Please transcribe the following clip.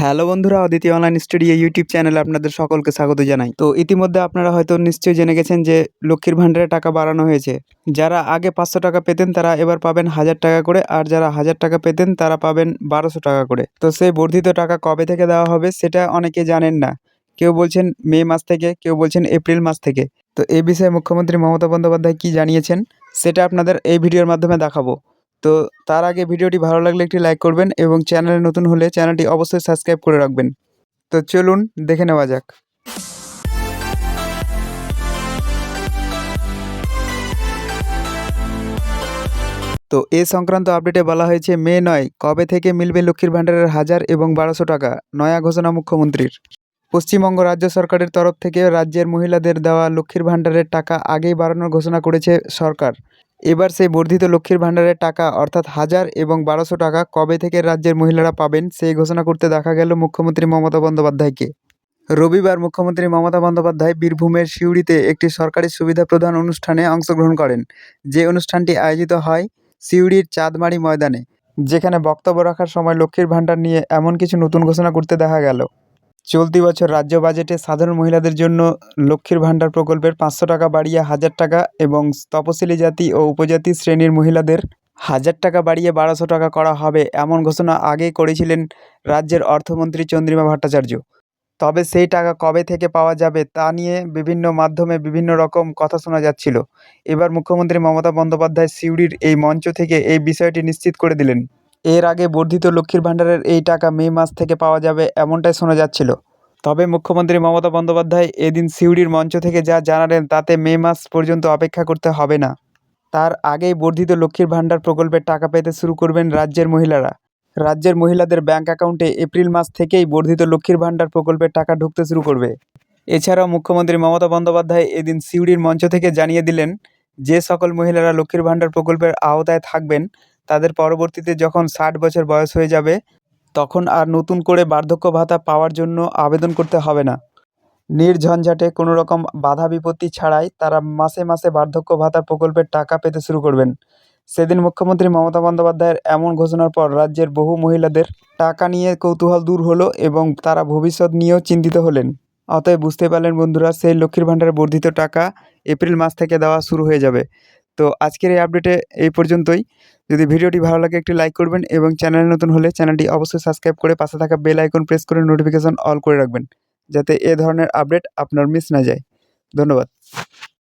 Hello বন্ধুরা Aditi online studio YouTube চ্যানেলে আপনাদের সকলকে স্বাগত জানাই। তো ইতিমধ্যে আপনারা হয়তো নিশ্চয়ই জেনে গেছেন যে লক্ষ্মীর ভাণ্ডারে টাকা বাড়ানো হয়েছে। যারা আগে পাঁচশো টাকা পেতেন, তারা এবার পাবেন হাজার টাকা করে, আর যারা হাজার টাকা পেতেন, তারা পাবেন বারোশো টাকা করে। তো সেই বর্ধিত টাকা কবে থেকে দেওয়া হবে, সেটা অনেকে জানেন না। কেউ বলছেন মে মাস থেকে, কেউ বলছেন এপ্রিল মাস থেকে। তো এই বিষয়ে মুখ্যমন্ত্রী মমতা বন্দ্যোপাধ্যায় কী জানিয়েছেন, সেটা আপনাদের এই ভিডিওর মাধ্যমে দেখাবো। তো তার আগে ভিডিওটি ভালো লাগলে একটি লাইক করবেন এবং চ্যানেলে নতুন হলে চ্যানেলটি অবশ্যই সাবস্ক্রাইব করে রাখবেন। তো চলুন, দেখে নেওয়া যাক। তো এ সংক্রান্ত আপডেটে বলা হয়েছে, মে নয়, কবে থেকে মিলবে লক্ষ্মীর ভাণ্ডারের হাজার এবং বারোশো টাকা? নয়া ঘোষণা মুখ্যমন্ত্রীর। পশ্চিমবঙ্গ রাজ্য সরকারের তরফ থেকে রাজ্যের মহিলাদের দেওয়া লক্ষ্মীর ভাণ্ডারের টাকা আগেই বাড়ানোর ঘোষণা করেছে সরকার। এবার সেই বর্ধিত লক্ষ্মীর ভাণ্ডারের টাকা, অর্থাৎ হাজার এবং বারোশো টাকা, কবে থেকে রাজ্যের মহিলারা পাবেন, সেই ঘোষণা করতে দেখা গেল মুখ্যমন্ত্রী মমতা বন্দ্যোপাধ্যায়কে। রবিবার মুখ্যমন্ত্রী মমতা বন্দ্যোপাধ্যায় বীরভূমের সিউড়িতে একটি সরকারি সুবিধা প্রদান অনুষ্ঠানে অংশগ্রহণ করেন। যে অনুষ্ঠানটি আয়োজিত হয় সিউড়ির চাঁদমারি ময়দানে, যেখানে বক্তব্য রাখার সময় লক্ষ্মীর ভাণ্ডার নিয়ে এমন কিছু নতুন ঘোষণা করতে দেখা গেল। চলতি বছর রাজ্য বাজেটে সাধারণ মহিলাদের জন্য লক্ষ্মীর ভাণ্ডার প্রকল্পের পাঁচশো টাকা বাড়িয়ে হাজার টাকা এবং তপশিলি জাতি ও উপজাতি শ্রেণির মহিলাদের হাজার টাকা বাড়িয়ে বারোশো টাকা করা হবে এমন ঘোষণা আগেই করেছিলেন রাজ্যের অর্থমন্ত্রী চন্দ্রিমা ভট্টাচার্য। তবে সেই টাকা কবে থেকে পাওয়া যাবে তা নিয়ে বিভিন্ন মাধ্যমে বিভিন্ন রকম কথা শোনা যাচ্ছিল। এবার মুখ্যমন্ত্রী মমতা বন্দ্যোপাধ্যায় সিউড়ির এই মঞ্চ থেকে এই বিষয়টি নিশ্চিত করে দিলেন। এর আগে বর্ধিত লক্ষ্মীর ভাণ্ডারের এই টাকা মে মাস থেকে পাওয়া যাবে এমনটাই শোনা যাচ্ছিল। তবে মুখ্যমন্ত্রী মমতা বন্দ্যোপাধ্যায় এদিন সিউড়ির মঞ্চ থেকে যা জানালেন, তাতে মে মাস পর্যন্ত অপেক্ষা করতে হবে না। তার আগেই বর্ধিত লক্ষ্মীর ভাণ্ডার প্রকল্পের টাকা পেতে শুরু করবেন রাজ্যের মহিলারা। রাজ্যের মহিলাদের ব্যাংক অ্যাকাউন্টে এপ্রিল মাস থেকেই বর্ধিত লক্ষ্মীর ভাণ্ডার প্রকল্পের টাকা ঢুকতে শুরু করবে। এছাড়াও মুখ্যমন্ত্রী মমতা বন্দ্যোপাধ্যায় এদিন সিউড়ির মঞ্চ থেকে জানিয়ে দিলেন, যে সকল মহিলারা লক্ষ্মীর ভাণ্ডার প্রকল্পের আওতায় থাকবেন তাদের পরবর্তীতে যখন ষাট বছর বয়স হয়ে যাবে, তখন আর নতুন করে বার্ধক্য ভাতা পাওয়ার জন্য আবেদন করতে হবে না। নির্ঝঞ্ঝাটে কোনো রকম বাধা বিপত্তি ছাড়াই তারা মাসে মাসে বার্ধক্য ভাতা প্রকল্পের টাকা পেতে শুরু করবেন। সেদিন মুখ্যমন্ত্রী মমতা বন্দ্যোপাধ্যায়ের এমন ঘোষণার পর রাজ্যের বহু মহিলাদের টাকা নিয়ে কৌতূহল দূর হলো এবং তারা ভবিষ্যৎ নিয়েও চিন্তিত হলেন। অতএব বুঝতে পারলেন বন্ধুরা, সেই লক্ষ্মীর ভাণ্ডারে বর্ধিত টাকা এপ্রিল মাস থেকে দেওয়া শুরু হয়ে যাবে। তো আজকের এই আপডেটে এই পর্যন্তই। যদি ভিডিওটি ভালো লাগে, একটি লাইক করবেন এবং চ্যানেল নতুন হলে চ্যানেলটি অবশ্যই সাবস্ক্রাইব করে পাশে থাকা বেল আইকন প্রেস করে নোটিফিকেশন অল করে রাখবেন, যাতে এ ধরনের আপডেট আপনার মিস না যায়। ধন্যবাদ।